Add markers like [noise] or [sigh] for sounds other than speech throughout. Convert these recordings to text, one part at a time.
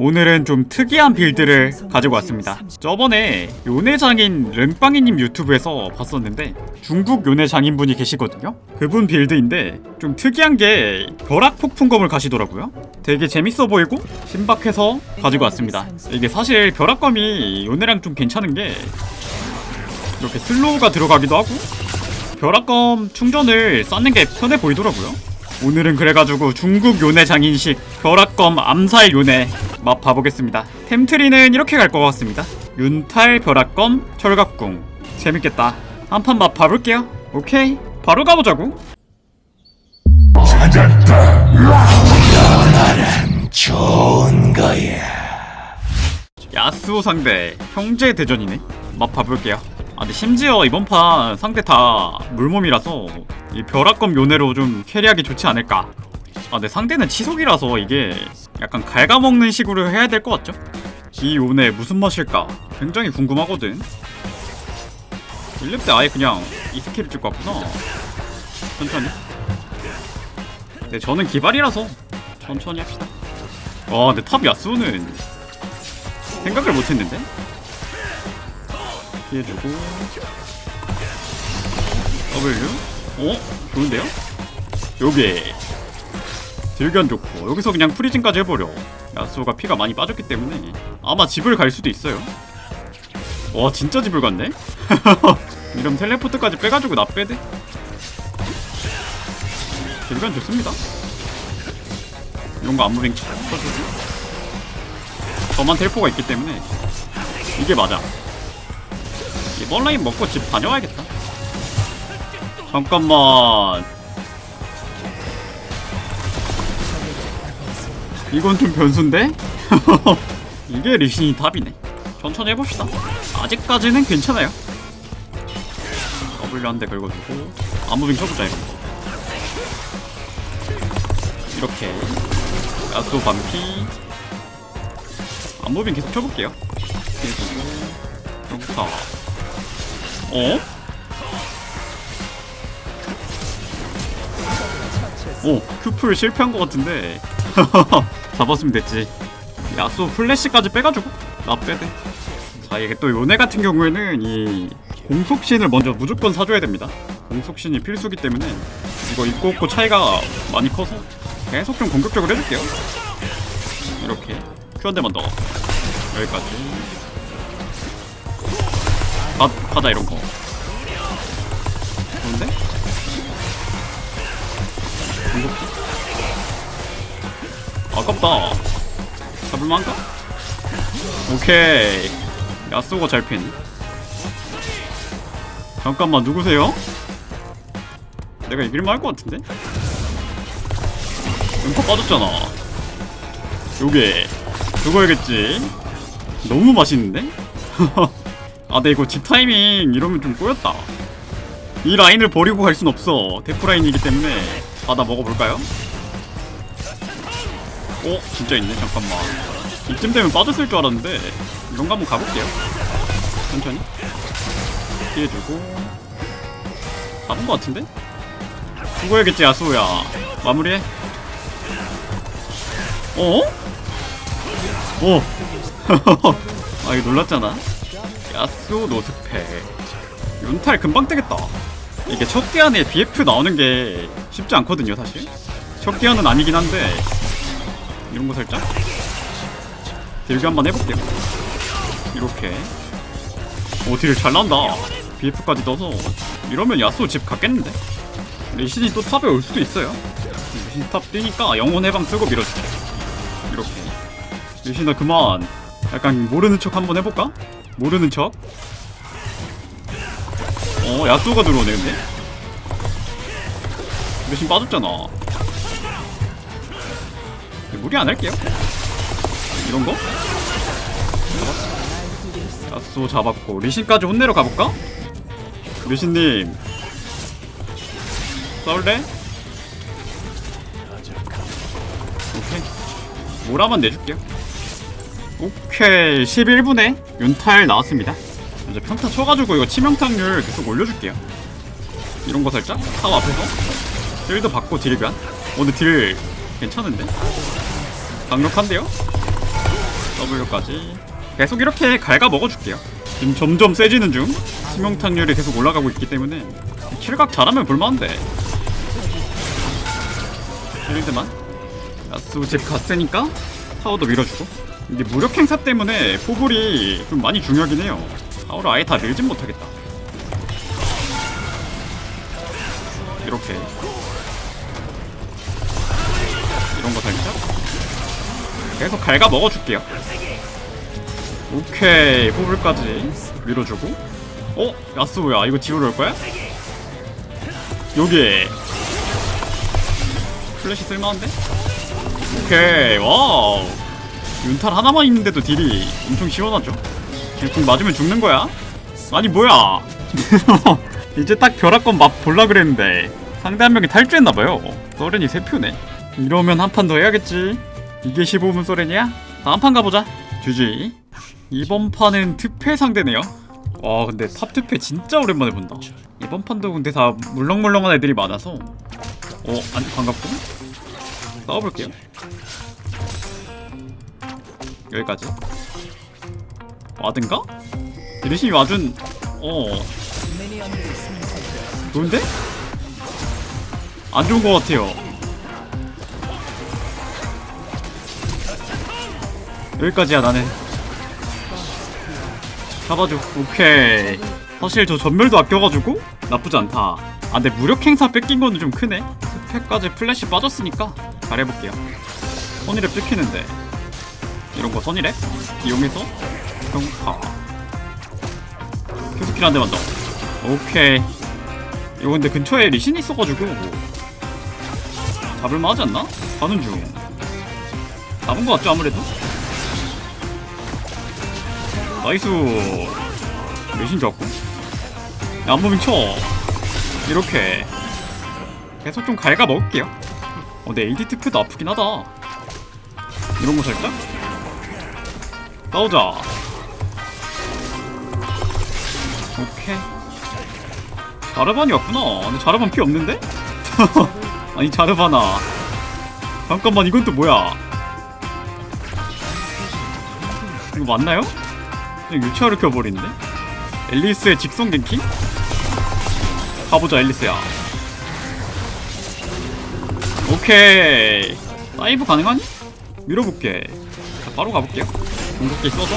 오늘은 좀 특이한 빌드를 가지고 왔습니다. 저번에 요네장인 랭빵이님 유튜브에서 봤었는데 중국 요네장인분이 계시거든요. 그분 빌드인데 좀 특이한 게 벼락 폭풍검을 가시더라고요. 되게 재밌어 보이고 신박해서 가지고 왔습니다. 이게 사실 벼락검이 요네랑 좀 괜찮은 게 이렇게 슬로우가 들어가기도 하고 벼락검 충전을 쌓는 게 편해 보이더라고요. 오늘은 그래가지고 중국 요네 장인식 벼락검 암살 요네 맛 봐보겠습니다. 템트리는 이렇게 갈 것 같습니다. 윤탈 벼락검 철갑궁 재밌겠다. 한판 맛 봐볼게요. 오케이 바로 가보자고. 좋은 거야. 야스오 상대 형제 대전이네. 맛 봐볼게요. 아 근데 심지어 이번 판 상대 다 물몸이라서 이 벼락검 요네로 좀 캐리하기 좋지 않을까. 아 근데 상대는 치속이라서 이게 약간 갉아먹는 식으로 해야 될 것 같죠? 이 요네 무슨 맛일까? 굉장히 궁금하거든. 1렙 때 아예 그냥 이 스킬을 찍고 왔구나. 천천히. 네 저는 기발이라서 천천히 합시다. 와 근데 탑 야스오는 생각을 못했는데? 피해주고. W 어? 좋은데요? 여기 들견 좋고. 여기서 그냥 프리징까지 해버려. 야수가 피가 많이 빠졌기 때문에. 아마 집을 갈 수도 있어요. 와 진짜 집을 갔네? [laughs] 이러면 텔레포트까지 빼가지고 나 빼대? 들견 좋습니다. 이런 거 안무빙 쳐주고 저만 텔포가 있기 때문에. 이게 맞아 이번 라인 먹고 집 다녀와야겠다. 잠깐만. 이건 좀 변수인데? [laughs] 이게 리신이 답이네. 천천히 해봅시다. 아직까지는 괜찮아요. W 한 대 긁어주고 안무빙 쳐보자 이거. 이렇게. 야수 반피. 안무빙 계속 쳐볼게요. 계속. 평타 어? 오, 큐플 실패한 것 같은데. [laughs] 잡았으면 됐지. 야수 플래시까지 빼가지고 나 빼대. 자 이게 또 요네 같은 경우에는 이 공속신을 먼저 무조건 사줘야 됩니다. 공속신이 필수기 때문에 이거 있고 없고 차이가 많이 커서 계속 좀 공격적으로 해줄게요. 이렇게. 큐 한 대만 더. 여기까지 가, 가자 이런 거 좋은데? 공격기 아깝다 잡을만한가? 오케이 야쏘가 잘 피했네 잠깐만 누구세요? 내가 이길만 할 것 같은데? 음파 빠졌잖아 요게 그거야겠지 너무 맛있는데? [laughs] 아 근데 이거 집 타이밍 이러면 좀 꼬였다. 이 라인을 버리고 갈 순 없어. 데프 라인이기 때문에. 받아 먹어볼까요? 어? 진짜 있네. 잠깐만. 이쯤 되면 빠졌을 줄 알았는데. 이런 거 한번 가볼게요. 천천히. 피해주고. 잡은 거 같은데? 죽어야겠지 야수야. 마무리해. 어? 어? [laughs] 아 이거 놀랐잖아 야수 노스페. 윤탈 금방 뜨겠다. 이게 첫 기한에 BF 나오는 게 쉽지 않거든요 사실. 첫 기한은 아니긴 한데. 이런 거 살짝? 딜교 한번 해볼게요. 이렇게. 오 딜 잘 난다. BF까지 넣어서. 이러면 야수 집 갔겠는데? 리신이 또 탑에 올 수도 있어요. 리신 탑 뛰니까 영혼 해방 쓰고 밀어줄게. 이렇게. 리신아 그만. 약간 모르는 척 한번 해볼까? 모르는 척 어, 야수가 들어오네, 근데. 대신 빠졌잖아. 무리 안 할게요. 이런 거? 야수 잡았고, 리신까지 혼내러 가볼까? 리신님. 싸울래? 오케이. 모라만 내줄게요. 오케이. 11분에 윤탈 나왔습니다. 이제 평타 쳐가지고 이거 치명타률 계속 올려줄게요. 이런 거 살짝 타워 앞에서 딜도 받고 딜교환. 어, 근데 딜 괜찮은데? 강력한데요? W까지 계속 이렇게 갉아 먹어줄게요 지금 점점 세지는 중 치명타율이 계속 올라가고 있기 때문에 킬각 잘하면 볼만한데 필드만 야수 집 갔으니까 타워도 밀어주고 근데 무력 행사 때문에 포볼이 좀 많이 중요하긴 해요. 타워를 아예 다 밀진 못하겠다. 이렇게. 이런 거 살짝 계속 갉아 먹어줄게요. 오케이 포볼까지 밀어주고. 어? 야스오야? 이거 뒤로 올 거야? 여기 플래시 쓸만한데? 오케이 와우 윤탈 하나만 있는데도 딜이 엄청 시원하죠? 궁 맞으면 죽는 거야? 아니 뭐야? [laughs] 이제 딱 벼락건 맛 볼라 그랬는데 상대 한 명이 탈주했나봐요. 서렌이 세 표네. 이러면 한 판 더 해야겠지. 이게 15분 서렌이야? 다음 판 가보자. GG 이번 판은 특패 상대네요. 와 근데 탑 특패 진짜 오랜만에 본다. 이번 판도 근데 다 물렁물렁한 애들이 많아서. 어? 안 반갑고? 싸워볼게요 여기까지. 와든가? 이르신이 와준 어. 좋은데? 안 좋은 것 같아요. 여기까지야 나는. 잡아줘. 오케이. 사실 저 전멸도 아껴가지고 나쁘지 않다. 아 근데 무력 행사 뺏긴 거는 좀 크네. 스펙까지 플래시 빠졌으니까 잘해볼게요. 선이랩 찍히는데 이런 거 선이랩 이용해서? 평타 계속 킬한 대만 더 오케이. 이거 근데 근처에 리신이 있어가지고 잡을만 하지 않나? 가는 중. 잡은 거 같죠 아무래도? 나이스. 리신 잡고. 야, 안무빙 쳐. 이렇게. 계속 좀 갉아 먹을게요. 어 근데 AD 특패도 아프긴 하다. 이런 거 살짝 싸우자 오케이 자르반이 왔구나 근데 자르반 피 없는데? [laughs] 아니 자르반아 잠깐만 이건 또 뭐야 이거 맞나요? 그냥 유치하를 켜버리는데? 앨리스의 직선 갱킹? 가보자 앨리스야 오케이 사이브 가능하니? 밀어볼게 자, 바로 가볼게요. 공격기 써서.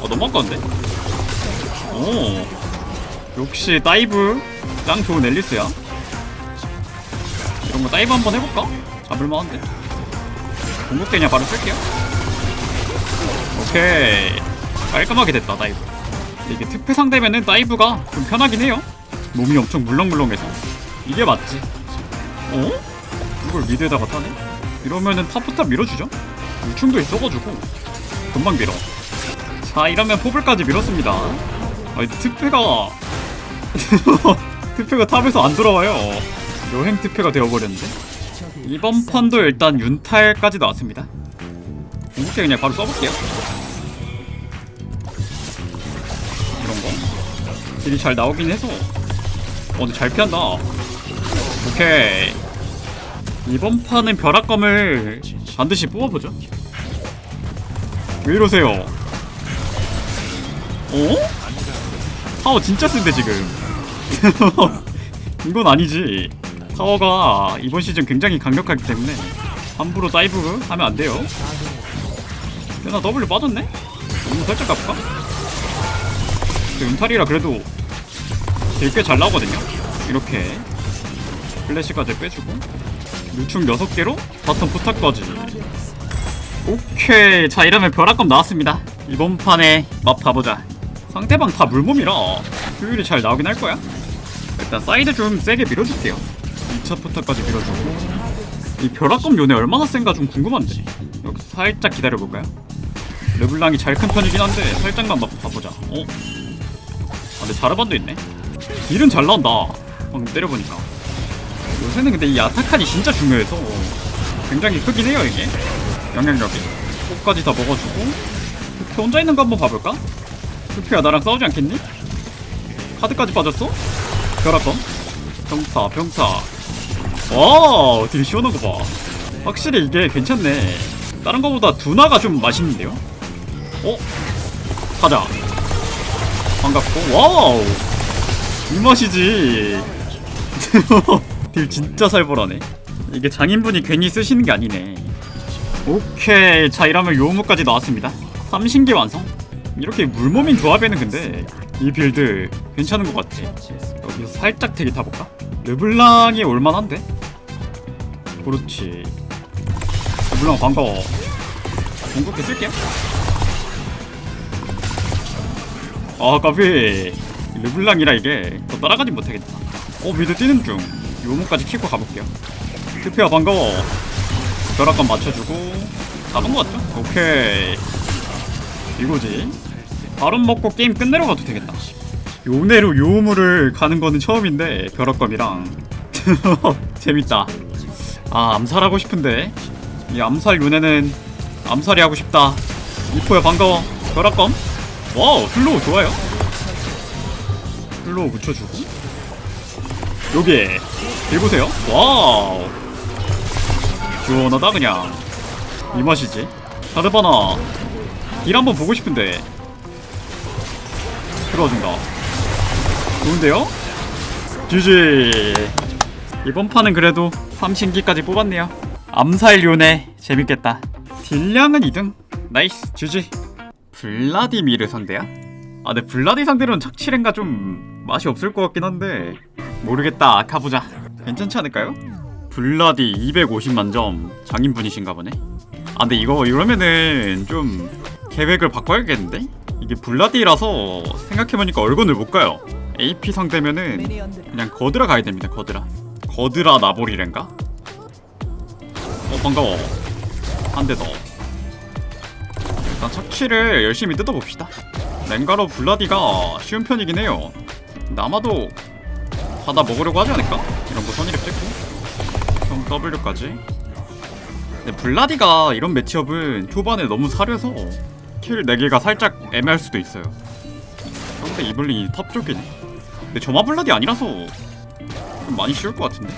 어 너무 아까운데? 오. 역시 다이브 짱 좋은 앨리스야. 이런 거 다이브 한번 해볼까? 잡을만한데. 공격대냐 바로 쓸게요. 오케이. 깔끔하게 됐다 다이브. 이게 특패 상대면은 다이브가 좀 편하긴 해요. 몸이 엄청 물렁물렁해서. 이게 맞지. 어? 이걸 미드에다가 타네? 이러면은 탑부터 밀어주죠? 유충도 있어가지고. 금방 밀어. 자 이러면 포블까지 밀었습니다. 아니 특패가 [laughs] 특패가 탑에서 안 돌아와요. 여행 특패가 되어버렸는데. 이번 판도 일단 윤탈까지 나왔습니다. 공격대 그냥 바로 써볼게요. 이런 거? 딜이 잘 나오긴 해서. 어 근데 잘 피한다. 오케이 이번 판은 벼락검을 반드시 뽑아보죠. 왜 이러세요? 어? 타워 진짜 쓴데 지금. [laughs] 이건 아니지. 타워가 이번 시즌 굉장히 강력하기 때문에 함부로 다이브 하면 안 돼요. 야나 W 빠졌네? 너무 살짝 가볼까? 은탈이라 그래도 딜꽤잘 나오거든요. 이렇게 플래시까지 빼주고 유충 6개로 바텀 포탑까지 오케이. 자 이러면 벼락검 나왔습니다. 이번 판에 맛 봐보자. 상대방 다 물몸이라 효율이 잘 나오긴 할 거야. 일단 사이드 좀 세게 밀어줄게요. 2차 포탑까지 밀어주고. 이 벼락검 요네 얼마나 센가 좀 궁금한데. 여기 살짝 기다려볼까요? 르블랑이 잘 큰 편이긴 한데 살짝만 맛 봐보자. 어? 아 근데 자르반도 있네? 딜은 잘 나온다. 방금 때려보니까 요새는 근데 이 야타칸이 진짜 중요해서 굉장히 크긴 해요 이게. 영향력이. 꽃까지 다 먹어주고. 그 혼자 있는 거 한번 봐볼까? 수피야 나랑 싸우지 않겠니? 카드까지 빠졌어? 벼락검 평타 평타. 와 되게 시원한 거봐. 확실히 이게 괜찮네. 다른 거보다 두나가 좀 맛있는데요? 어? 가자. 반갑고. 와우. 이 맛이지 [laughs] 딜 진짜 살벌하네. 이게 장인분이 괜히 쓰시는 게 아니네. 오케이 자 이러면 요무까지 나왔습니다. 삼신기 완성? 이렇게 물몸인 조합에는 근데 이 빌드 괜찮은 것 같아. 여기서 살짝 대기 타볼까? 르블랑이 올만한데? 그렇지. 르블랑 반가워. 공격해 쓸게요. 아 까비. 르블랑이라 이게 더 따라가진 못하겠다. 어 미드 뛰는 중 요모까지 키고 가볼게요. 투피야 반가워. 벼락감 맞춰주고. 잡은 거 같죠? 오케이. 이거지. 바론 먹고 게임 끝내러 가도 되겠다. 요네로 요무를 가는 거는 처음인데 벼락감이랑. [laughs] 재밌다. 아 암살하고 싶은데. 이 암살 요네는 암살이 하고 싶다. 이포야 반가워. 벼락감? 와우 슬로우 좋아요. 슬로우 붙여주고. 여기 읽으세요. 와우. 시원하다 그냥. 이 맛이지? 자르바나 일 한번 보고 싶은데. 들어준다. 좋은데요? GG 이번 판은 그래도 삼신기까지 뽑았네요. 암살 요네. 재밌겠다. 딜량은 2등. 나이스. GG 블라디미르 상대야? 아 근데 블라디 상대로는 착취랭가 좀 맛이 없을 것 같긴 한데. 모르겠다. 가보자 괜찮지 않을까요? 블라디 250만 점 장인분이신가 보네. 아 근데 이거 이러면은 좀 계획을 바꿔야겠는데? 이게 블라디라서 생각해보니까 얼건을 못 가요. AP 상대면은 그냥 거드라 가야 됩니다 거드라. 거드라 나보리랜가? 어 반가워. 한 대 더. 일단 착취를 열심히 뜯어봅시다. 랭가로 블라디가 쉬운 편이긴 해요. 아마도 받아 먹으려고 하지 않을까? 이런 거 선의력 찍고. 형 W까지. 근데 블라디가 이런 매치업은 초반에 너무 사려서 킬 4개가 살짝 애매할 수도 있어요. 상대 이블린이 탑 쪽이네. 근데 저마 블라디 아니라서 좀 많이 쉬울 것 같은데.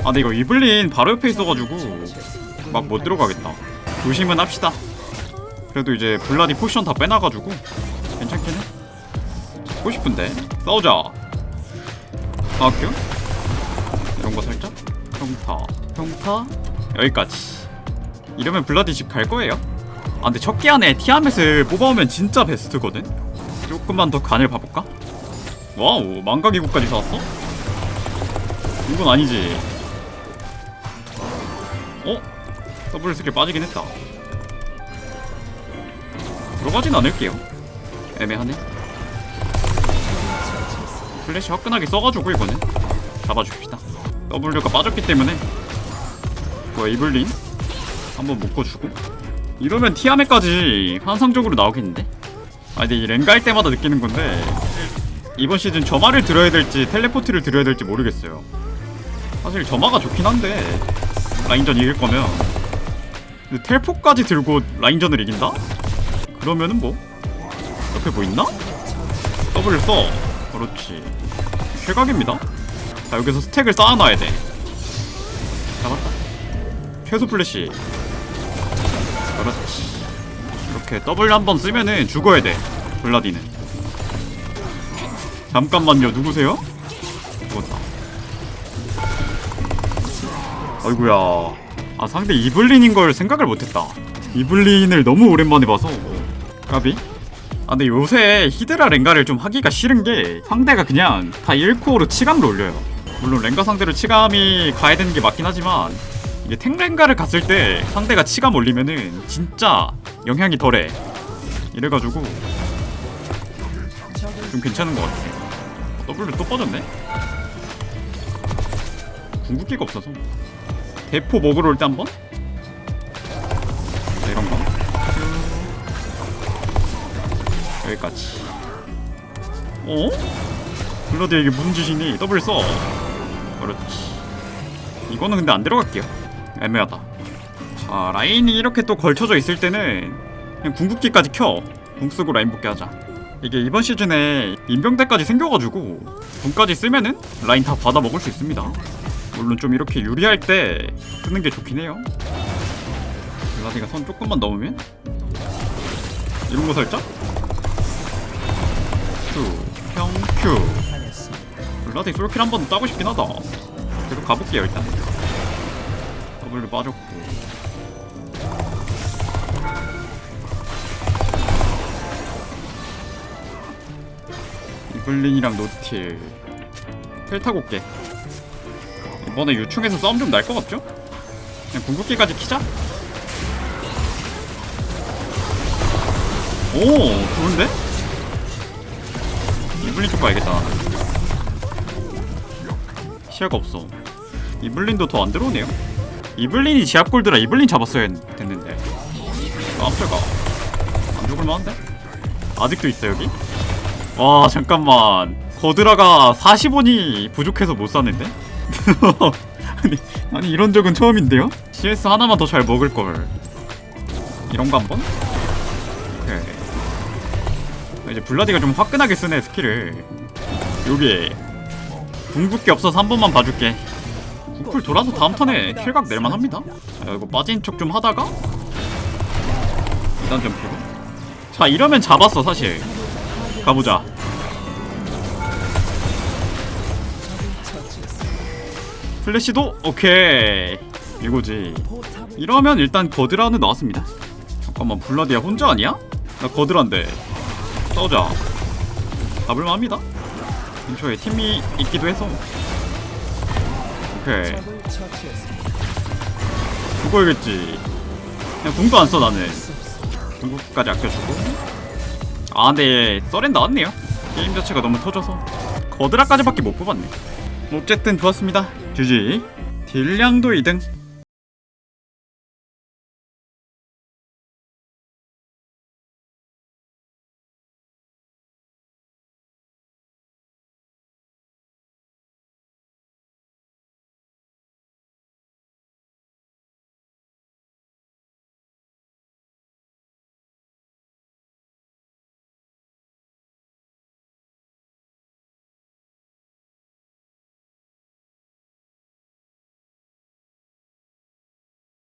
아 근데 이거 이블린 바로 옆에 있어가지고 막 못 들어가겠다. 조심은 합시다. 그래도 이제 블라디 포션 다 빼놔가지고 괜찮긴 해 잡고 싶은데. 싸우자. 사학교 이런 거 살짝? 평타. 평타? 여기까지. 이러면 블라디 집 갈 거예요? 아 근데 첫개 안에 티아멧을 뽑아오면 진짜 베스트거든? 조금만 더 간을 봐볼까? 와우 망가기구까지 사왔어? 이건 아니지. 어? 더블 스킬 빠지긴 했다. 들어가진 않을게요. 애매하네 플래시 화끈하게 써가지고 이거는. 잡아줍시다. W가 빠졌기 때문에. 뭐야 이블린? 한번 묶어주고. 이러면 티아메까지 환상적으로 나오겠는데? 아 근데 이할 때마다 느끼는 건데 이번 시즌 점화를 들어야 될지 텔레포트를 들어야 될지 모르겠어요. 사실 점화가 좋긴 한데 라인전 이길 거면. 텔포까지 들고 라인전을 이긴다? 그러면은 뭐? 옆에 뭐 있나? 더블을 써 그렇지. 최각입니다. 자 여기서 스택을 쌓아놔야 돼. 잡았다. 최소 플래시. 그렇지. 이렇게 더블 한번 쓰면은 죽어야 돼 블라디는. 잠깐만요 누구세요? 죽었다. 아이구야. 아 상대 이블린인 걸 생각을 못했다. 이블린을 너무 오랜만에 봐서. 까비 아 근데 요새 히드라 랭가를 좀 하기가 싫은 게 상대가 그냥 다 1코어로 치감을 올려요. 물론 랭가 상대로 치감이 가야 되는 게 맞긴 하지만 이게 탱랭가를 갔을 때 상대가 치감 올리면은 진짜 영향이 덜해. 이래가지고 좀 괜찮은 것 같아 어, W 또 빠졌네? 궁극기가 없어서. 대포 먹으러 올 때 한번? 자, 이런 거 여기까지. 어? 블러드 이게 무슨 짓이니? 더블 써. 그렇지. 이거는 근데 안 들어갈게요. 애매하다. 자 라인이 이렇게 또 걸쳐져 있을 때는 그냥 궁극기까지 켜 궁 쓰고 라인 복귀 하자. 이게 이번 시즌에 인병대까지 생겨가지고 궁까지 쓰면은 라인 다 받아 먹을 수 있습니다. 물론 좀 이렇게 유리할 때 쓰는 게 좋긴 해요. 블라디가 선 조금만 넘으면? 이런 거 살짝 큐 평큐. 블라디 솔킬 한 번 따고 싶긴 하다. 계속 가볼게요 일단. 더블로 빠졌고. 이블린이랑 노틸. 텔 타고 올게. 이번에 유충에서 싸움 좀 날 것 같죠? 그냥 궁극기까지 키자. 오 좋은데? 이블린 쪽 가야겠다 시야가 없어 이블린도 더 안 들어오네요 이블린이 지압 골드라 이블린 잡았어야 됐는데 깜짝아 안 죽을만한데? 아직도 있어 여기? 와 잠깐만 거드라가 40원이 부족해서 못 샀는데? [laughs] 아니, 아니 이런 적은 처음인데요? CS 하나만 더 잘 먹을걸 이런 거 한번? 이제 블라디가 좀 화끈하게 쓰네 스킬을. 여기 궁극기 없어서 한 번만 봐줄게. 궁풀 돌아서 다음 턴에 킬각 낼만합니다. 자 이거 빠진 척 좀 하다가 일단 좀 피고. 자 이러면 잡았어 사실. 가보자. 플래시도? 오케이. 이거지. 이러면 일단 거드라는 나왔습니다. 잠깐만 블라디야 혼자 아니야? 나 거드란데 싸우자. 잡을만 합니다. 근처에 팀이 있기도 해서. 오케이. 죽어야겠지. 그냥 궁도 안 써 나는. 궁극까지 아껴주고. 아 근데 썰엔 나왔네요. 게임 자체가 너무 터져서. 거드라까지밖에 못 뽑았네. 어쨌든 좋았습니다. GG 딜량도 2등